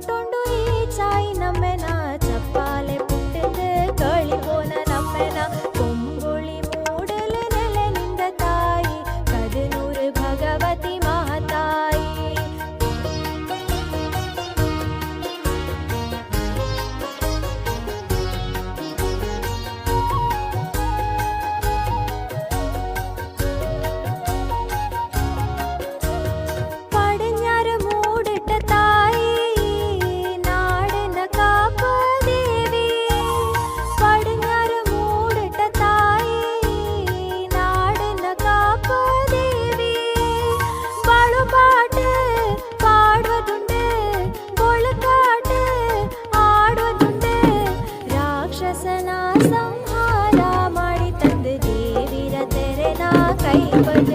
ખોટોંડો A Chai નમેના Thank you.